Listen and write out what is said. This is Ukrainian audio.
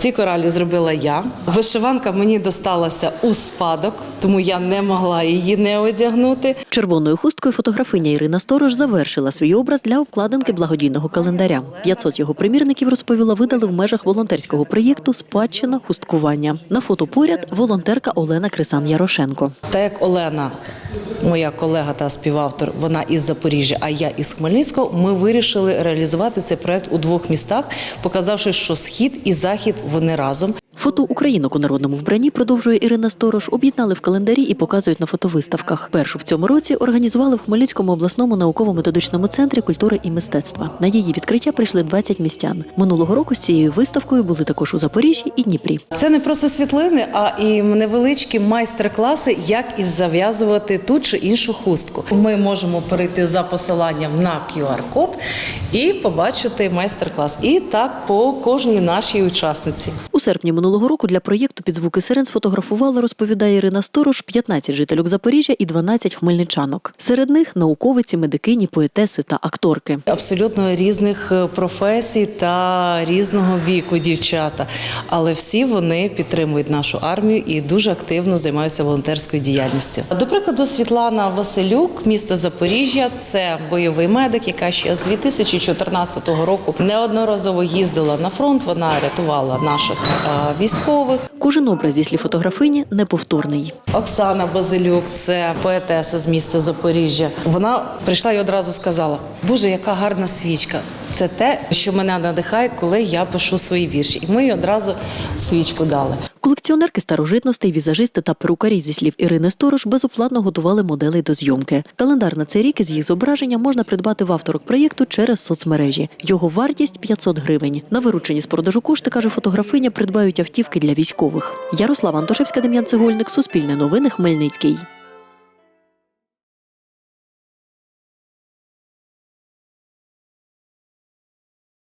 Ці коралі зробила я. Вишиванка мені досталася у спадок, тому я не могла її не одягнути. Червоною хусткою фотографиня Ірина Сторож завершила свій образ для обкладинки благодійного календаря. 500 його примірників розповіла, видали в межах волонтерського проєкту Спадщина хусткування. На фото поряд волонтерка Олена Крисан Ярошенко. Та як Олена, моя колега та співавтор, вона із Запоріжжя, а я із Хмельницького, ми вирішили реалізувати цей проект у двох містах, показавши, що схід і захід вони разом. Фото українок у народному вбранні продовжує Ірина Сторож. Об'єднали в календарі і показують на фотовиставках. Першу в цьому році організували в Хмельницькому обласному науково-методичному центрі культури і мистецтва. На її відкриття прийшли 20 містян. Минулого року з цією виставкою були також у Запоріжжі і Дніпрі. Це не просто світлини, а і невеличкі майстер-класи, як із зав'язувати ту чи іншу хустку. Ми можемо перейти за посиланням на QR-код і побачити майстер-клас. І так по кожній нашій учасниці. Серпні минулого року для проєкту під звуки сирен сфотографували, розповідає Ірина Сторож, 15 жительок Запоріжжя і 12 хмельничанок. Серед них науковиці, медикині, поетеси та акторки. Абсолютно різних е, професій та різного віку дівчата, але всі вони підтримують нашу армію і дуже активно займаються волонтерською діяльністю. До прикладу, Світлана Василюк, місто Запоріжжя, це бойовий медик, яка ще з 2014 року неодноразово їздила на фронт. Вона рятувала наших військових. Кожен образ, зі слів фотографині, неповторний. Оксана Базилюк, це поетеса з міста Запоріжжя. Вона прийшла і одразу сказала: Боже, яка гарна свічка! Це те, що мене надихає, коли я пишу свої вірші. І ми їй одразу свічку дали. Колекціонерки старожитностей, візажисти та перукарі, зі слів Ірини Сторож, безоплатно готували моделей до зйомки. Календар на цей рік із їх зображення можна придбати в авторок проєкту через соцмережі. Його вартість 500 гривень. На виручені з продажу кошти, каже фотографиня, придбають автівки для військових. Ярослава Антошевська, Дем'ян Цегольник, Суспільне новини, Хмельницький.